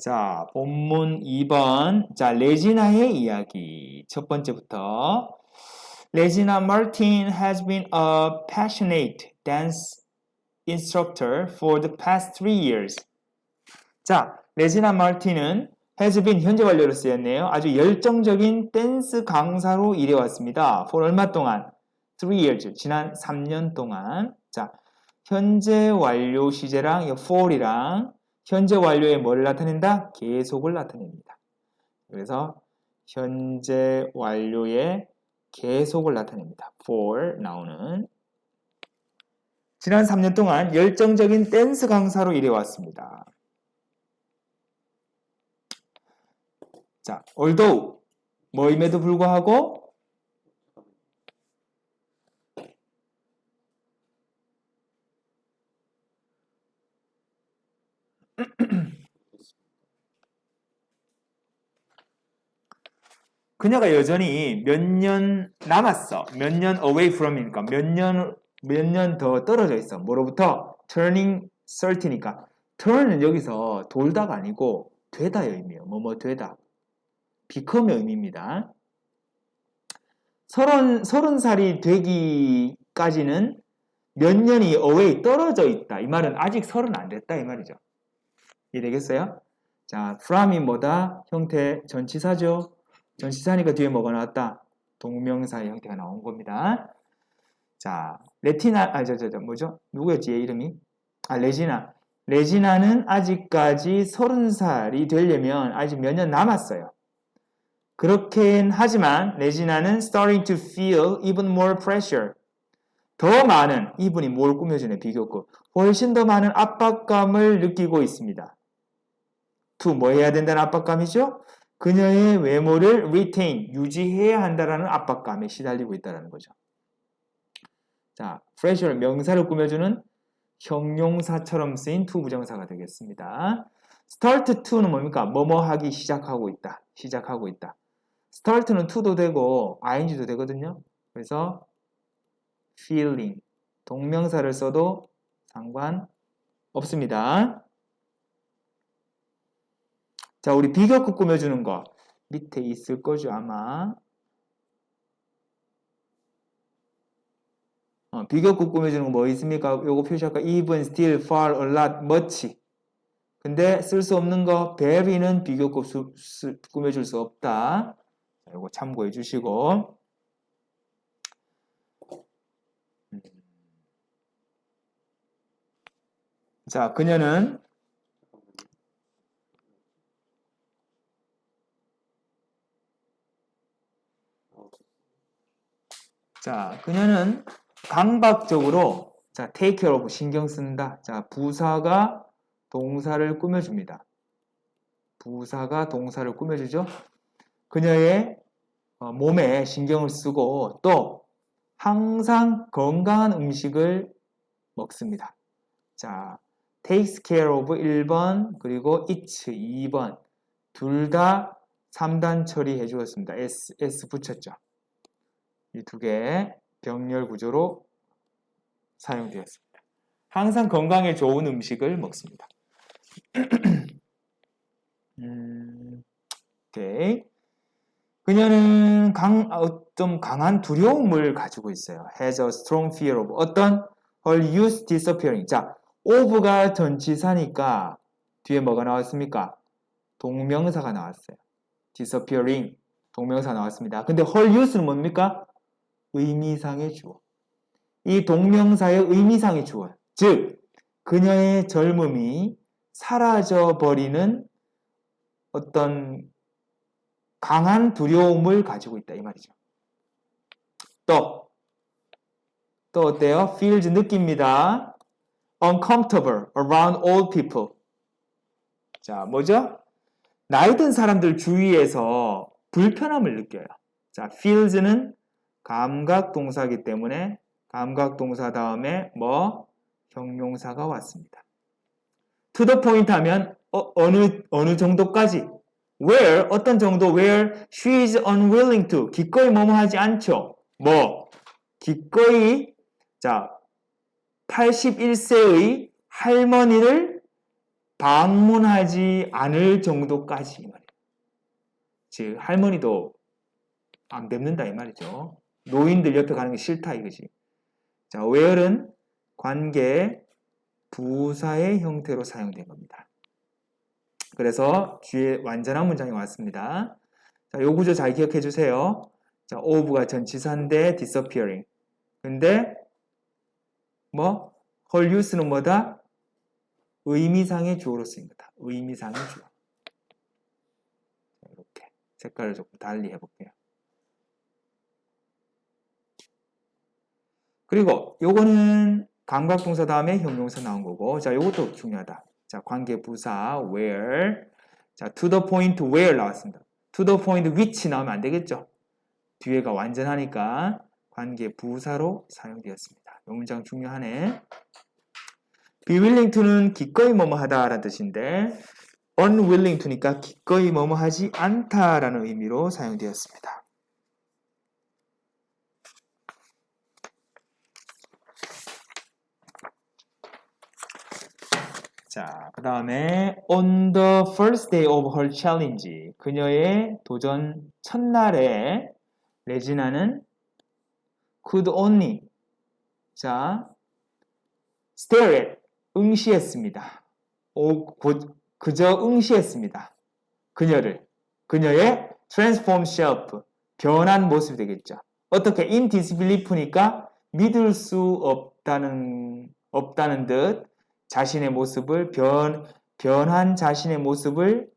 자, 본문 2번. 자, 레지나의 이야기. 첫 번째부터. 레지나 Martin has been a passionate dance instructor for the past three years. 자, 레지나 마틴은 has been 현재 완료로 쓰였네요. 아주 열정적인 댄스 강사로 일해왔습니다. for 얼마 동안? three years. 지난 3년 동안. 자, 현재 완료 시제랑 이 for이랑 현재 완료의 뭐를 나타낸다? 계속을 나타냅니다. 그래서 현재 완료의 계속을 나타냅니다. for 나오는 지난 3년 동안 열정적인 댄스 강사로 일해왔습니다. 자, although 뭐임에도 불구하고 그녀가 여전히 몇 년 남았어. 몇 년 away from이니까 몇 년 몇 년 더 떨어져 있어. 뭐로부터? turning 30니까 turn은 여기서 돌다가 아니고 되다의 의미예요. 뭐뭐 되다. become의 의미입니다. 서른, 서른 살이 되기까지는 몇 년이 away 떨어져 있다. 이 말은 아직 서른 안 됐다. 이 말이죠. 이해되겠어요? 자, from이 뭐다? 형태 전치사죠. 전치사니까 뒤에 뭐가 나왔다? 동명사의 형태가 나온 겁니다. 자, 레티나, 아, 저, 저, 저, 뭐죠? 누구였지, 얘 이름이? 아, 레지나. 레지나는 아직까지 서른 살이 되려면 아직 몇 년 남았어요. 그렇긴 하지만 레지나는 starting to feel even more pressure. 더 많은, 이분이 뭘 꾸며주네, 비교급. 훨씬 더 많은 압박감을 느끼고 있습니다. To 뭐 해야 된다는 압박감이죠? 그녀의 외모를 retain, 유지해야 한다라는 압박감에 시달리고 있다는 거죠. 자, pressure 명사를 꾸며주는 형용사처럼 쓰인 to 부정사가 되겠습니다. start to는 뭡니까? 뭐뭐 하기 시작하고 있다. 시작하고 있다. start는 to도 되고 ing도 되거든요. 그래서 feeling 동명사를 써도 상관 없습니다. 자, 우리 비교급 꾸며주는 거 밑에 있을 거죠, 아마. 어, 비교급 꾸며주는 거 뭐 있습니까? 요거 표시할까? even, still, far, a lot, much. 근데 쓸 수 없는 거 very는 비교급 수, 수, 꾸며줄 수 없다. 자, 요거 참고해 주시고. 음. 자, 그녀는 자, 그녀는 강박적으로 자, take care of 신경 쓴다. 자, 부사가 동사를 꾸며줍니다. 부사가 동사를 꾸며주죠. 그녀의 어, 몸에 신경을 쓰고 또 항상 건강한 음식을 먹습니다. 자, takes care of 1번 그리고 eats 2번 둘 다 3단 처리해 주었습니다. S, S 붙였죠. 이 두 개의 병렬 구조로 사용되었습니다. 항상 건강에 좋은 음식을 먹습니다. 음, 오케이. 그녀는 강, 어, 좀 강한 두려움을 가지고 있어요. has a strong fear of 어떤 her youth disappearing. 자, of가 전치사니까 뒤에 뭐가 나왔습니까? 동명사가 나왔어요. disappearing 동명사 나왔습니다. 근데 her youth는 뭡니까? 의미상의 주어. 이 동명사의 의미상의 주어. 즉, 그녀의 젊음이 사라져 버리는 어떤 강한 두려움을 가지고 있다 이 말이죠. 또, 또 어때요? feels 느낍니다. uncomfortable around old people. 자, 뭐죠? 나이 든 사람들 주위에서 불편함을 느껴요. 자, feels는 감각 동사이기 때문에 감각 동사 다음에 뭐 형용사가 왔습니다. the point 하면 어, 어느 어느 정도까지 where 어떤 정도 where she is unwilling to 기꺼이 뭐뭐 하지 않죠. 뭐 기꺼이 자 81세의 할머니를 방문하지 않을 정도까지 이 말이에요. 즉 할머니도 안 뵙는다 이 말이죠. 노인들 옆에 가는 게 싫다 이거지. 자, where은 관계 부사의 형태로 사용된 겁니다. 그래서 뒤에 완전한 문장이 왔습니다. 자, 요 구조 잘 기억해 주세요. 자, of가 전치사인데 disappearing. 근데 뭐 her use는 뭐다? 의미상의 주어로 쓰인 거다. 의미상의 주어. 자, 이렇게 색깔을 조금 달리 해볼게요. 그리고 요거는 감각동사 다음에 형용사 나온 거고 자 요것도 중요하다. 자 관계 부사 where 자 to the point where 나왔습니다. to the point which 나오면 안 되겠죠. 뒤에가 완전하니까 관계 부사로 사용되었습니다. 이 문장 중요하네. be willing to는 기꺼이 뭐뭐 하다라는 뜻인데 unwilling to니까 기꺼이 뭐뭐 하지 않다라는 의미로 사용되었습니다. 자, 그 다음에 on the first day of her challenge 그녀의 도전 첫날에 레지나는 could only 자 stare at 응시했습니다. 오, 곧 그저 응시했습니다. 그녀를 그녀의 transform self 변한 모습이 되겠죠. 어떻게 in disbelief니까 믿을 수 없다는 없다는 듯 자신의 모습을 변 변한 자신의 모습을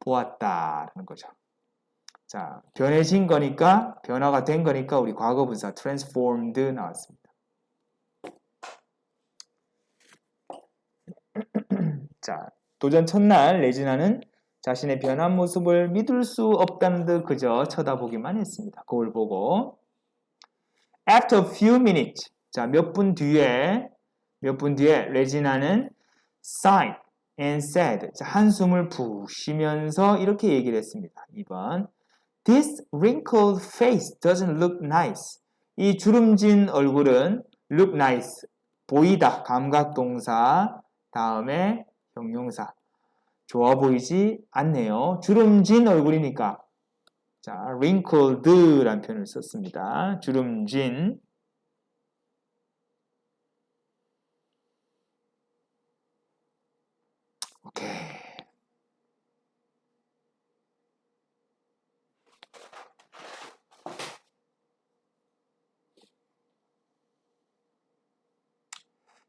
보았다라는 거죠. 자, 변해진 거니까 변화가 된 거니까 우리 과거 분사 transformed 나왔습니다. 자, 도전 첫날 레지나는 자신의 변한 모습을 믿을 수 없다는 듯 그저 쳐다보기만 했습니다. 거울 보고 After a few minutes 자, 몇 분 뒤에 몇 분 뒤에 레지나는 sighed and said 자, 한숨을 푹 쉬면서 이렇게 얘기를 했습니다. 2번 This wrinkled face doesn't look nice. 이 주름진 얼굴은 look nice 보이다 감각 동사 다음에 형용사 좋아 보이지 않네요. 주름진 얼굴이니까 자 wrinkled라는 표현을 썼습니다. 주름진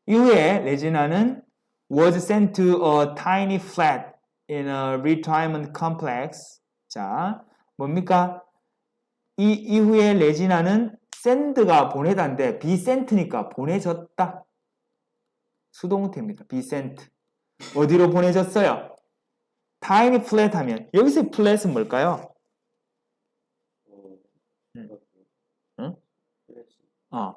이후에 레지나는 was sent to a tiny flat in a retirement complex. 자, 뭡니까? 이 이후에 레지나는 send가 보내다인데 be sent니까 보내졌다. 수동태입니다. be sent. 어디로 보내졌어요? tiny flat 하면 여기서 flat은 뭘까요? 응. 응? 어,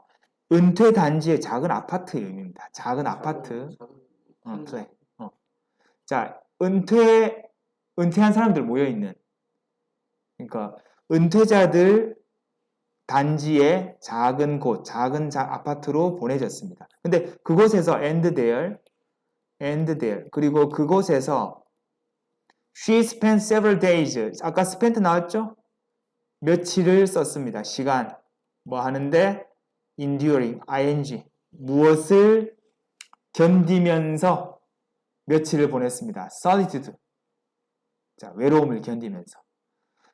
은퇴 단지의 작은 아파트의 의미입니다. 작은 아파트. 어, 플랫. 어. 자, 은퇴 은퇴한 사람들 모여 있는 그러니까 은퇴자들 단지의 작은 곳, 작은 자, 아파트로 보내졌습니다. 근데 그곳에서 and there, and there 그리고 그곳에서 she spent several days 아까 spent 나왔죠? 며칠을 썼습니다. 시간 뭐 하는데 enduring, ing 무엇을 견디면서 며칠을 보냈습니다. solitude. 자, 외로움을 견디면서.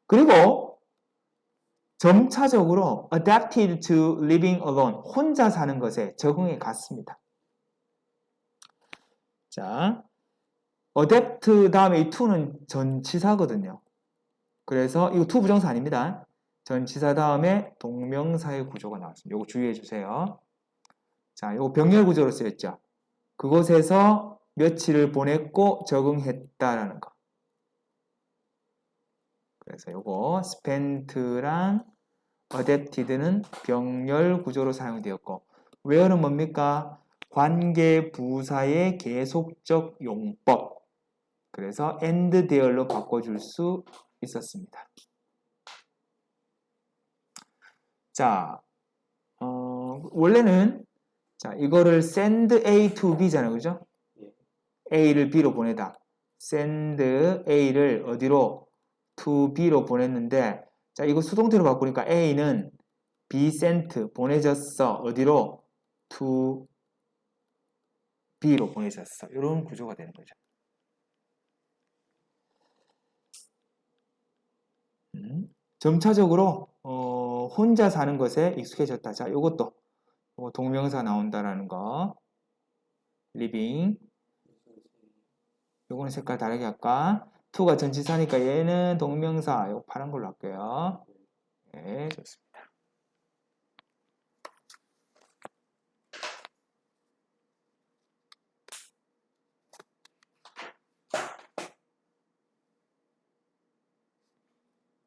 그리고 점차적으로 adapted to living alone. 혼자 사는 것에 적응해 갔습니다. 자, adapt 다음에 이 to는 전치사거든요. 그래서 이거 to 부정사 아닙니다. 전치사 다음에 동명사의 구조가 나왔습니다. 이거 주의해 주세요. 자, 이거 병렬 구조로 쓰였죠. 그곳에서 며칠을 보냈고 적응했다라는 거. 그래서 요거 spent랑 adapted는 병렬 구조로 사용되었고 where는 뭡니까? 관계 부사의 계속적 용법. 그래서 and there로 바꿔줄 수 있었습니다. 자, 어, 원래는 자, 이거를 send A to B잖아요. 그죠? A를 B로 보내다. send A를 어디로? to B로 보냈는데 자 이거 수동태로 바꾸니까 A는 be sent 보내졌어. 어디로? to B로 보내졌어. 이런 구조가 되는 거죠. 음, 점차적으로 어, 혼자 사는 것에 익숙해졌다. 자, 요것도 요거 동명사 나온다라는 거. living. 요거는 색깔 다르게 할까? to가 전치사니까 얘는 동명사. 요 파란 걸로 할게요. 네, 좋습니다.